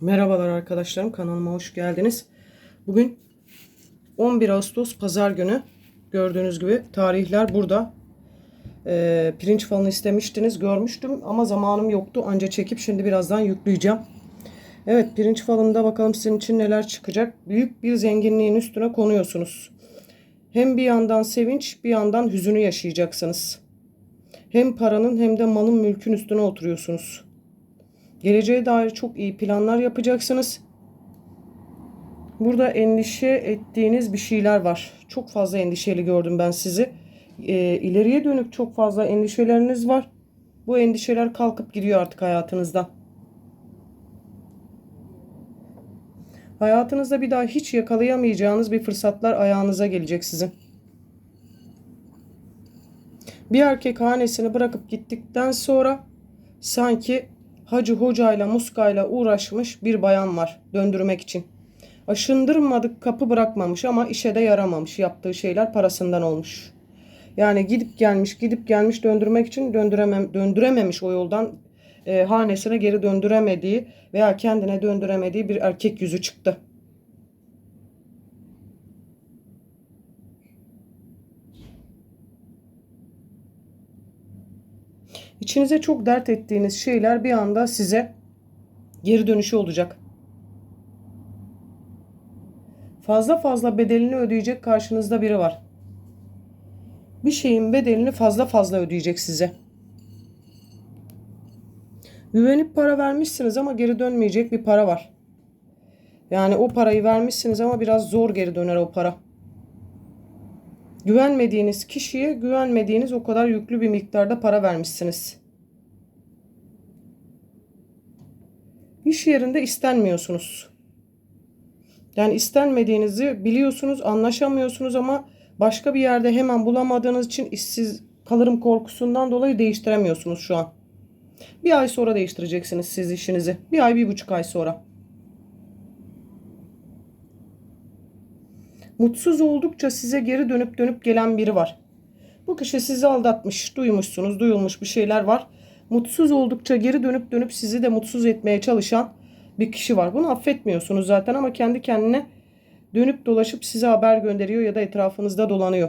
Merhabalar arkadaşlarım kanalıma hoş geldiniz. Bugün 11 Ağustos Pazar günü gördüğünüz gibi tarihler burada. Ee, pirinç falını istemiştiniz görmüştüm ama zamanım yoktu anca çekip şimdi birazdan yükleyeceğim. Evet pirinç falında bakalım sizin için neler çıkacak. Büyük bir zenginliğin üstüne konuyorsunuz. Hem bir yandan sevinç bir yandan hüzünü yaşayacaksınız. Hem paranın hem de malın mülkün üstüne oturuyorsunuz. Geleceğe dair çok iyi planlar yapacaksınız. Burada endişe ettiğiniz bir şeyler var. Çok fazla endişeli gördüm ben sizi. Ee, ileriye dönük çok fazla endişeleriniz var. Bu endişeler kalkıp gidiyor artık hayatınızdan. Hayatınızda bir daha hiç yakalayamayacağınız bir fırsatlar ayağınıza gelecek sizin. Bir erkek hanesini bırakıp gittikten sonra sanki hacı hocayla muskayla uğraşmış bir bayan var döndürmek için. Aşındırmadık kapı bırakmamış ama işe de yaramamış. Yaptığı şeyler parasından olmuş. Yani gidip gelmiş gidip gelmiş döndürmek için döndüremem, döndürememiş o yoldan e, hanesine geri döndüremediği veya kendine döndüremediği bir erkek yüzü çıktı. İçinize çok dert ettiğiniz şeyler bir anda size geri dönüşü olacak. Fazla fazla bedelini ödeyecek karşınızda biri var. Bir şeyin bedelini fazla fazla ödeyecek size. Güvenip para vermişsiniz ama geri dönmeyecek bir para var. Yani o parayı vermişsiniz ama biraz zor geri döner o para. Güvenmediğiniz kişiye güvenmediğiniz o kadar yüklü bir miktarda para vermişsiniz. İş yerinde istenmiyorsunuz. Yani istenmediğinizi biliyorsunuz, anlaşamıyorsunuz ama başka bir yerde hemen bulamadığınız için işsiz kalırım korkusundan dolayı değiştiremiyorsunuz şu an. Bir ay sonra değiştireceksiniz siz işinizi. Bir ay, bir buçuk ay sonra. Mutsuz oldukça size geri dönüp dönüp gelen biri var. Bu kişi sizi aldatmış, duymuşsunuz, duyulmuş bir şeyler var. Mutsuz oldukça geri dönüp dönüp sizi de mutsuz etmeye çalışan bir kişi var. Bunu affetmiyorsunuz zaten ama kendi kendine dönüp dolaşıp size haber gönderiyor ya da etrafınızda dolanıyor.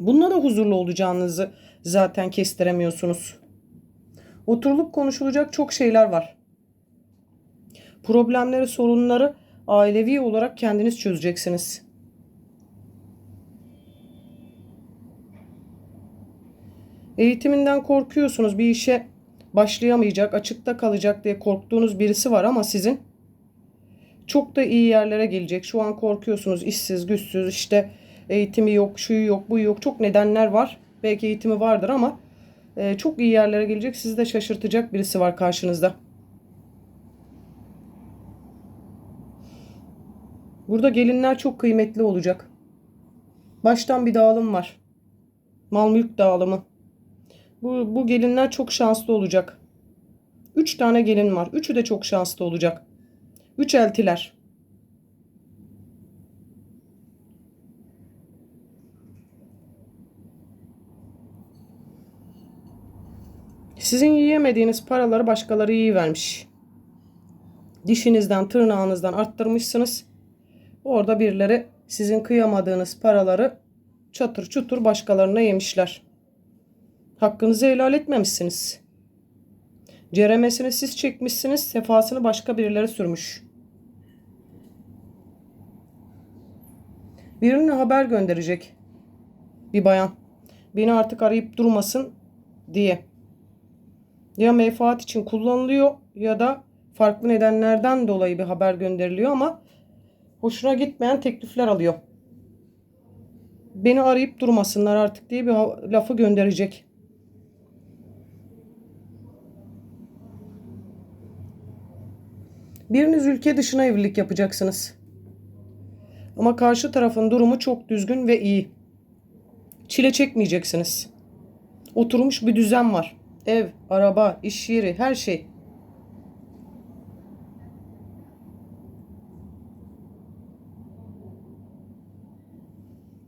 Bununla da huzurlu olacağınızı zaten kestiremiyorsunuz. Oturulup konuşulacak çok şeyler var. Problemleri, sorunları ailevi olarak kendiniz çözeceksiniz. Eğitiminden korkuyorsunuz. Bir işe başlayamayacak, açıkta kalacak diye korktuğunuz birisi var ama sizin çok da iyi yerlere gelecek. Şu an korkuyorsunuz. işsiz, güçsüz, işte eğitimi yok, şuyu yok, bu yok. Çok nedenler var. Belki eğitimi vardır ama e, çok iyi yerlere gelecek. Sizi de şaşırtacak birisi var karşınızda. Burada gelinler çok kıymetli olacak. Baştan bir dağılım var. Mal mülk dağılımı. Bu, bu gelinler çok şanslı olacak. Üç tane gelin var. Üçü de çok şanslı olacak. Üç eltiler. Sizin yiyemediğiniz paraları başkaları yiyivermiş. Dişinizden, tırnağınızdan arttırmışsınız. Orada birileri sizin kıyamadığınız paraları çatır çutur başkalarına yemişler. Hakkınızı helal etmemişsiniz. Ceremesini siz çekmişsiniz, sefasını başka birileri sürmüş. Birine haber gönderecek. Bir bayan. Beni artık arayıp durmasın diye. Ya menfaat için kullanılıyor ya da farklı nedenlerden dolayı bir haber gönderiliyor ama hoşuna gitmeyen teklifler alıyor. Beni arayıp durmasınlar artık diye bir lafı gönderecek. Biriniz ülke dışına evlilik yapacaksınız. Ama karşı tarafın durumu çok düzgün ve iyi. Çile çekmeyeceksiniz. Oturmuş bir düzen var. Ev, araba, iş yeri, her şey.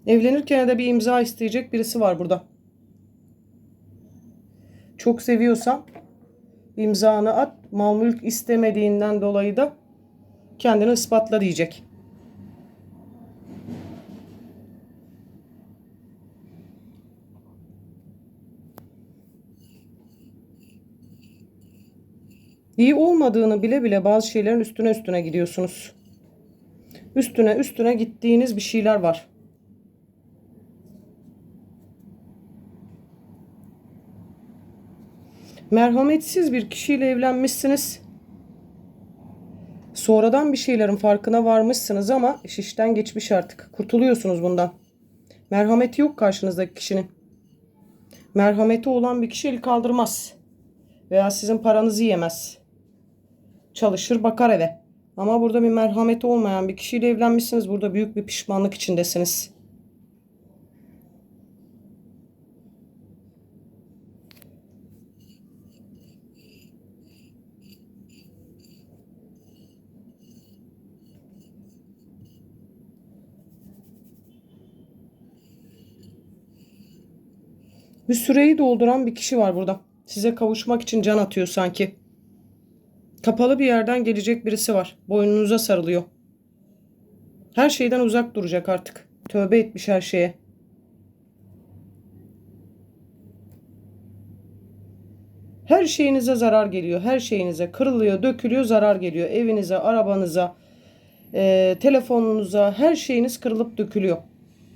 Evlenirken de bir imza isteyecek birisi var burada. Çok seviyorsan imzanı at. Mal mülk istemediğinden dolayı da kendini ispatla diyecek. İyi olmadığını bile bile bazı şeylerin üstüne üstüne gidiyorsunuz. Üstüne üstüne gittiğiniz bir şeyler var. Merhametsiz bir kişiyle evlenmişsiniz. Sonradan bir şeylerin farkına varmışsınız ama iş işten geçmiş artık. Kurtuluyorsunuz bundan. Merhameti yok karşınızdaki kişinin. Merhameti olan bir kişi el kaldırmaz. Veya sizin paranızı yemez. Çalışır bakar eve. Ama burada bir merhameti olmayan bir kişiyle evlenmişsiniz. Burada büyük bir pişmanlık içindesiniz. Bir süreyi dolduran bir kişi var burada. Size kavuşmak için can atıyor sanki. Kapalı bir yerden gelecek birisi var. Boynunuza sarılıyor. Her şeyden uzak duracak artık. Tövbe etmiş her şeye. Her şeyinize zarar geliyor. Her şeyinize kırılıyor, dökülüyor, zarar geliyor. Evinize, arabanıza, e, telefonunuza, her şeyiniz kırılıp dökülüyor.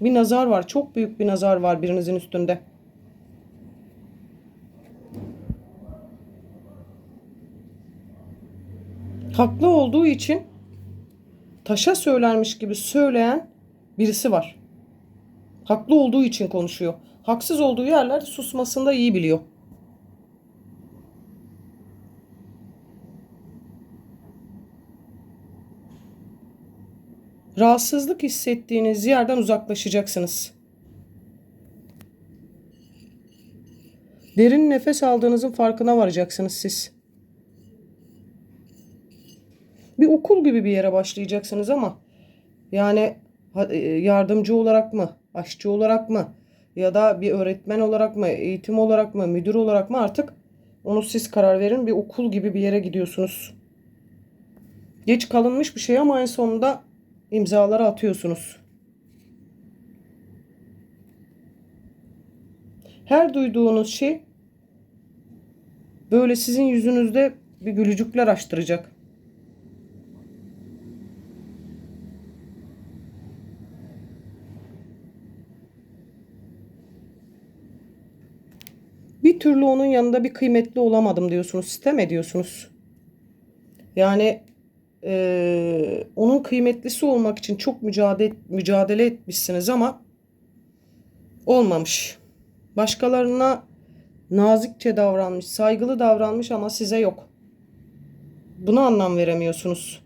Bir nazar var. Çok büyük bir nazar var birinizin üstünde. Haklı olduğu için taşa söylermiş gibi söyleyen birisi var. Haklı olduğu için konuşuyor. Haksız olduğu yerlerde susmasını da iyi biliyor. Rahatsızlık hissettiğiniz yerden uzaklaşacaksınız. Derin nefes aldığınızın farkına varacaksınız siz. Bir okul gibi bir yere başlayacaksınız ama yani e, yardımcı olarak mı, aşçı olarak mı ya da bir öğretmen olarak mı, eğitim olarak mı, müdür olarak mı artık onu siz karar verin. Bir okul gibi bir yere gidiyorsunuz. Geç kalınmış bir şey ama en sonunda imzaları atıyorsunuz. Her duyduğunuz şey böyle sizin yüzünüzde bir gülücükler açtıracak. Bir türlü onun yanında bir kıymetli olamadım diyorsunuz. Sitem ediyorsunuz. Yani e, onun kıymetlisi olmak için çok mücadele, mücadele etmişsiniz ama olmamış. Başkalarına nazikçe davranmış, saygılı davranmış ama size yok. Buna anlam veremiyorsunuz.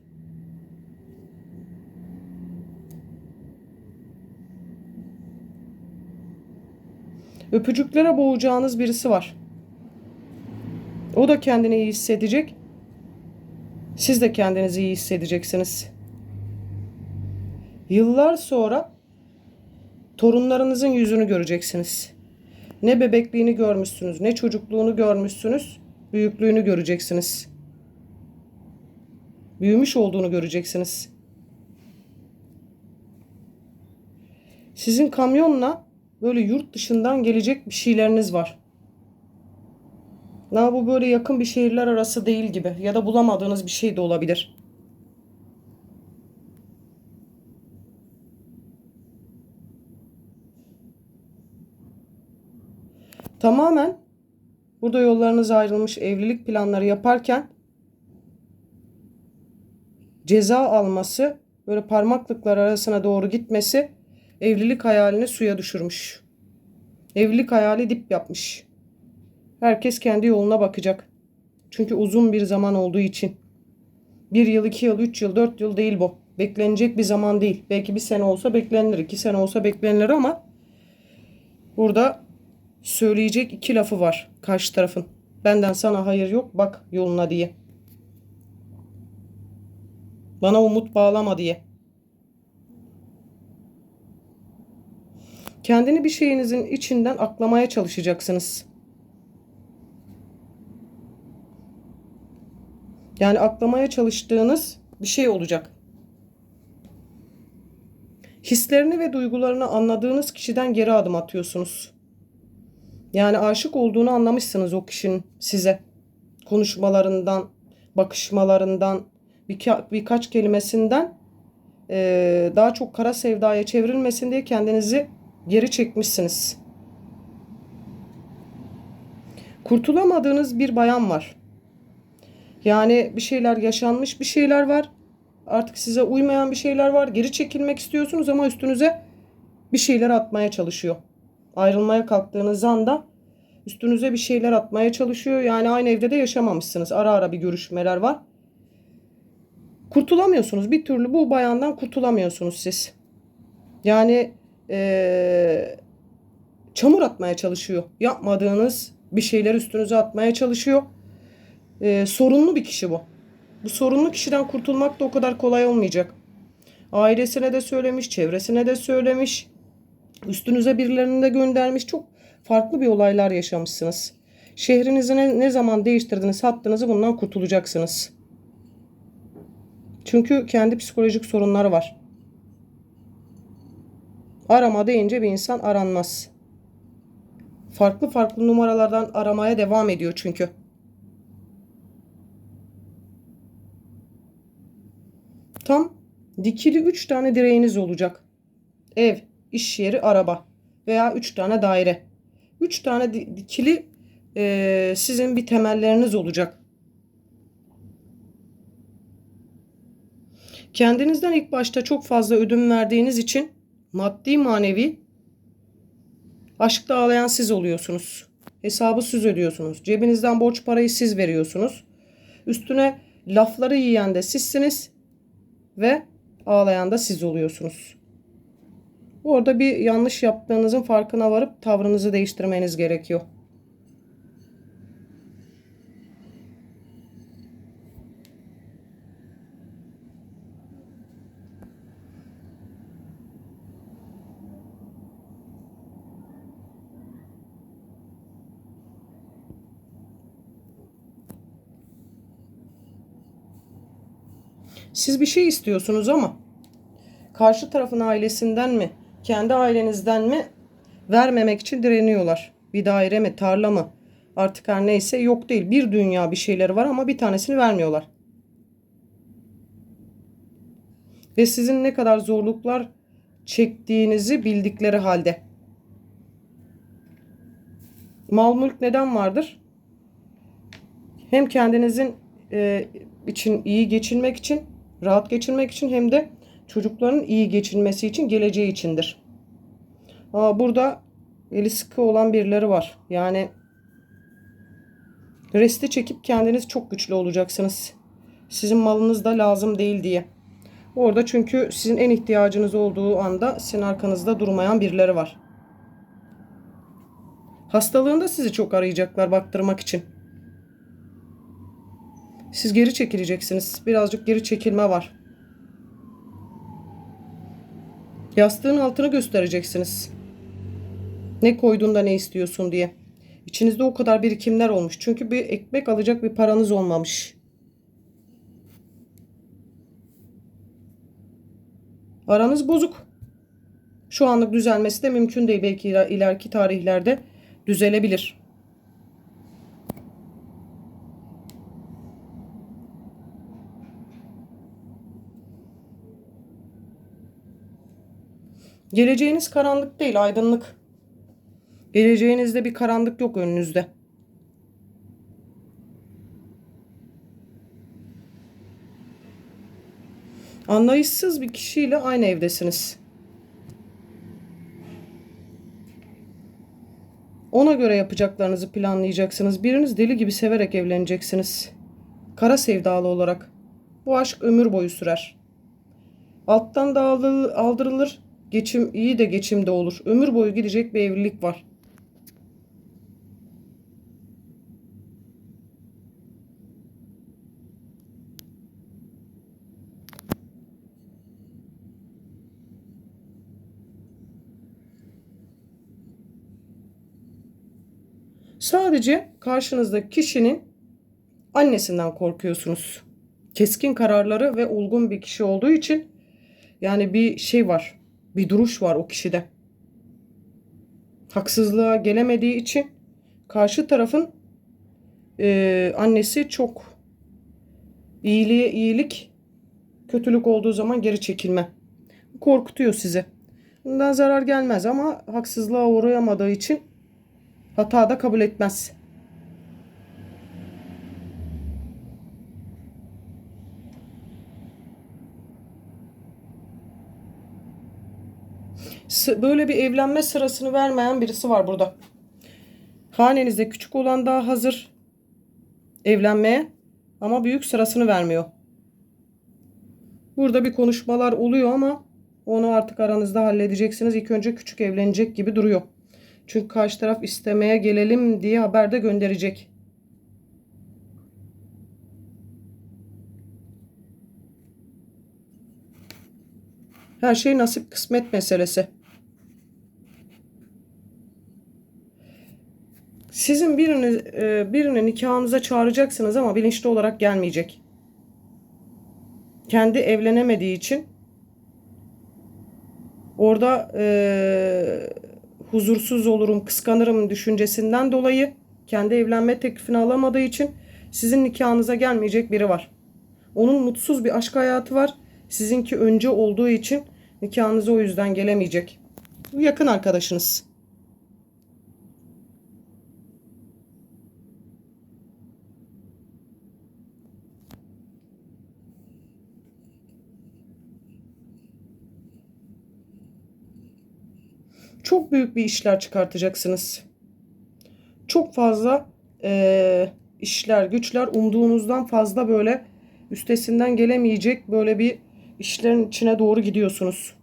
Öpücüklere boğacağınız birisi var. O da kendini iyi hissedecek. Siz de kendinizi iyi hissedeceksiniz. Yıllar sonra torunlarınızın yüzünü göreceksiniz. Ne bebekliğini görmüşsünüz, ne çocukluğunu görmüşsünüz, büyüklüğünü göreceksiniz. Büyümüş olduğunu göreceksiniz. Sizin kamyonla böyle yurt dışından gelecek bir şeyleriniz var. Na bu böyle yakın bir şehirler arası değil gibi ya da bulamadığınız bir şey de olabilir. Tamamen burada yollarınız ayrılmış evlilik planları yaparken ceza alması böyle parmaklıklar arasına doğru gitmesi Evlilik hayalini suya düşürmüş. Evlilik hayali dip yapmış. Herkes kendi yoluna bakacak. Çünkü uzun bir zaman olduğu için. Bir yıl, iki yıl, üç yıl, dört yıl değil bu. Beklenecek bir zaman değil. Belki bir sene olsa beklenilir, iki sene olsa beklenilir ama burada söyleyecek iki lafı var karşı tarafın. Benden sana hayır yok bak yoluna diye. Bana umut bağlama diye. Kendini bir şeyinizin içinden aklamaya çalışacaksınız. Yani aklamaya çalıştığınız bir şey olacak. Hislerini ve duygularını anladığınız kişiden geri adım atıyorsunuz. Yani aşık olduğunu anlamışsınız o kişinin size. Konuşmalarından, bakışmalarından, birka- birkaç kelimesinden eee, daha çok kara sevdaya çevrilmesin diye kendinizi geri çekmişsiniz. Kurtulamadığınız bir bayan var. Yani bir şeyler yaşanmış bir şeyler var. Artık size uymayan bir şeyler var. Geri çekilmek istiyorsunuz ama üstünüze bir şeyler atmaya çalışıyor. Ayrılmaya kalktığınız anda üstünüze bir şeyler atmaya çalışıyor. Yani aynı evde de yaşamamışsınız. Ara ara bir görüşmeler var. Kurtulamıyorsunuz. Bir türlü bu bayandan kurtulamıyorsunuz siz. Yani eee, çamur atmaya çalışıyor. Yapmadığınız bir şeyler üstünüze atmaya çalışıyor. Eee, sorunlu bir kişi bu. Bu sorunlu kişiden kurtulmak da o kadar kolay olmayacak. Ailesine de söylemiş, çevresine de söylemiş. Üstünüze birilerini de göndermiş. Çok farklı bir olaylar yaşamışsınız. Şehrinizi ne, ne zaman değiştirdiniz, hattınızı bundan kurtulacaksınız. Çünkü kendi psikolojik sorunları var. Arama deyince bir insan aranmaz. Farklı farklı numaralardan aramaya devam ediyor çünkü. Tam dikili 3 tane direğiniz olacak. Ev, iş yeri, araba veya 3 tane daire. 3 tane di- dikili eee, sizin bir temelleriniz olacak. Kendinizden ilk başta çok fazla ödün verdiğiniz için maddi manevi aşkta ağlayan siz oluyorsunuz. Hesabı siz ödüyorsunuz. Cebinizden borç parayı siz veriyorsunuz. Üstüne lafları yiyen de sizsiniz ve ağlayan da siz oluyorsunuz. Orada bir yanlış yaptığınızın farkına varıp tavrınızı değiştirmeniz gerekiyor. Siz bir şey istiyorsunuz ama karşı tarafın ailesinden mi, kendi ailenizden mi vermemek için direniyorlar. Bir daire mi, tarla mı? Artık her neyse yok değil. Bir dünya bir şeyleri var ama bir tanesini vermiyorlar. Ve sizin ne kadar zorluklar çektiğinizi bildikleri halde. Mal mülk neden vardır? Hem kendinizin e, için iyi geçinmek için, rahat geçinmek için hem de çocukların iyi geçinmesi için, geleceği içindir. Ama burada eli sıkı olan birileri var. Yani resti çekip kendiniz çok güçlü olacaksınız. Sizin malınız da lazım değil diye. Orada çünkü sizin en ihtiyacınız olduğu anda sizin arkanızda durmayan birileri var. Hastalığında sizi çok arayacaklar baktırmak için. Siz geri çekileceksiniz. Birazcık geri çekilme var. Yastığın altını göstereceksiniz. Ne koyduğunda ne istiyorsun diye. İçinizde o kadar birikimler olmuş. Çünkü bir ekmek alacak bir paranız olmamış. Aranız bozuk. Şu anlık düzelmesi de mümkün değil. Belki iler- ileriki tarihlerde düzelebilir. Geleceğiniz karanlık değil, aydınlık. Geleceğinizde bir karanlık yok önünüzde. Anlayışsız bir kişiyle aynı evdesiniz. Ona göre yapacaklarınızı planlayacaksınız. Biriniz deli gibi severek evleneceksiniz. Kara sevdalı olarak. Bu aşk ömür boyu sürer. Alttan da aldı- aldırılır. Geçim iyi de geçim de olur. Ömür boyu gidecek bir evlilik var. Sadece karşınızdaki kişinin annesinden korkuyorsunuz. keskin kararları ve olgun bir kişi olduğu için yani bir şey var. Bir duruş var o kişide. Haksızlığa gelemediği için karşı tarafın e, annesi çok iyiliğe iyilik, kötülük olduğu zaman geri çekilme. Korkutuyor sizi. Bundan zarar gelmez ama haksızlığa uğrayamadığı için hata da kabul etmez. Böyle bir evlenme sırasını vermeyen birisi var burada. Hanenizde küçük olan daha hazır evlenmeye ama büyük sırasını vermiyor. Burada bir konuşmalar oluyor ama onu artık aranızda halledeceksiniz. İlk önce küçük evlenecek gibi duruyor. Çünkü karşı taraf istemeye gelelim diye haber de gönderecek. Her şey nasip kısmet meselesi. Sizin birini, e, birini nikahınıza çağıracaksınız ama bilinçli olarak gelmeyecek. Kendi evlenemediği için orada e, huzursuz olurum, kıskanırım düşüncesinden dolayı kendi evlenme teklifini alamadığı için sizin nikahınıza gelmeyecek biri var. Onun mutsuz bir aşk hayatı var. Sizinki önce olduğu için nikahınıza o yüzden gelemeyecek. Yakın arkadaşınız. Çok büyük bir işler çıkartacaksınız. Çok fazla eee, işler, güçler umduğunuzdan fazla böyle üstesinden gelemeyecek böyle bir işlerin içine doğru gidiyorsunuz.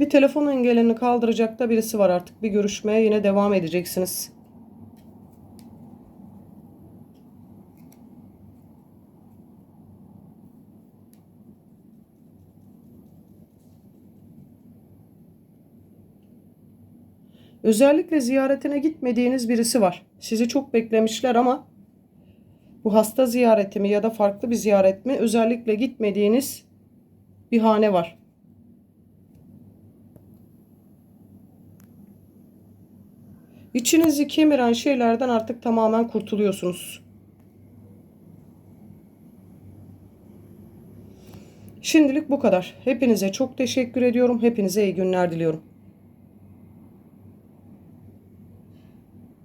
Bir telefon engelini kaldıracak da birisi var artık. Bir görüşmeye yine devam edeceksiniz. Özellikle ziyaretine gitmediğiniz birisi var. Sizi çok beklemişler ama bu hasta ziyareti mi ya da farklı bir ziyaret mi özellikle gitmediğiniz bir hane var. İçinizi kemiren şeylerden artık tamamen kurtuluyorsunuz. Şimdilik bu kadar. Hepinize çok teşekkür ediyorum. Hepinize iyi günler diliyorum.